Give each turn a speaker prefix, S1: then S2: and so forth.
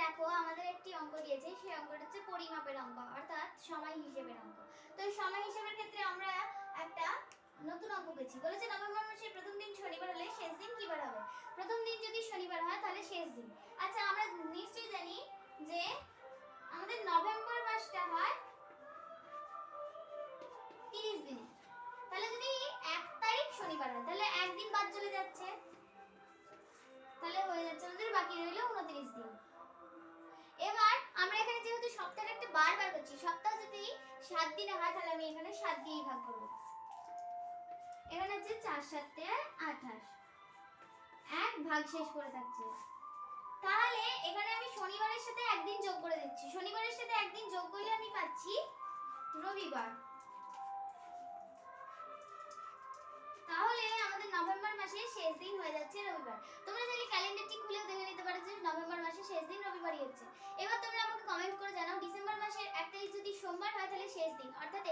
S1: দেখো, আমাদের একটি অঙ্ক দিয়েছে, সেই অঙ্কটা হচ্ছে পরিমাপের অঙ্ক, অর্থাৎ সময় হিসেবের অঙ্ক। তো সময় হিসেবের ক্ষেত্রে আমরা একটা নতুন অঙ্ক পেয়েছি। বলেছে নভেম্বর মাসের প্রথম দিন শনিবার হলে শেষ দিন কি বার হবে? প্রথম দিন যদি শনিবার হয়, তাহলে শেষ দিন। আচ্ছা আমরা নিশ্চয়ই জানি যে আমাদের নভেম্বর মাসটা হয় তিরিশ দিনে। তাহলে যদি এক তারিখ শনিবার হয়, তাহলে একদিন বাদ চলে যাচ্ছে। তাহলে হয়ে যাচ্ছে আমাদের বাকি রইল উনত্রিশ দিন। করছি। সপ্তাহ যদি সাত দিনে হয়, তাহলে আমি এখানে সাত দিয়েই ভাগ করব। এখানে হচ্ছে চার সাতে আঠাশ। এক ভাগ শেষ করে থাকছে। তাহলে এখানে আমি শনিবারের সাথে একদিন যোগ করে দিচ্ছি। শনিবারের সাথে একদিন যোগ করলে আমি পাচ্ছি রবিবার। তাহলে আমাদের নভেম্বর মাসের শেষ দিন হয়ে যাচ্ছে রবিবার। তোমরা চাইলে ক্যালেন্ডারটি খুলেও দেখে নিতে পারো যে নভেম্বর মাসের শেষ দিন রবিবারই হচ্ছে। এবার তোমরা আমাকে কমেন্ট করে জানাও ডিসেম্বর মাসের এক তারিখ যদি সোমবার হয় তাহলে শেষ দিন। অর্থাৎ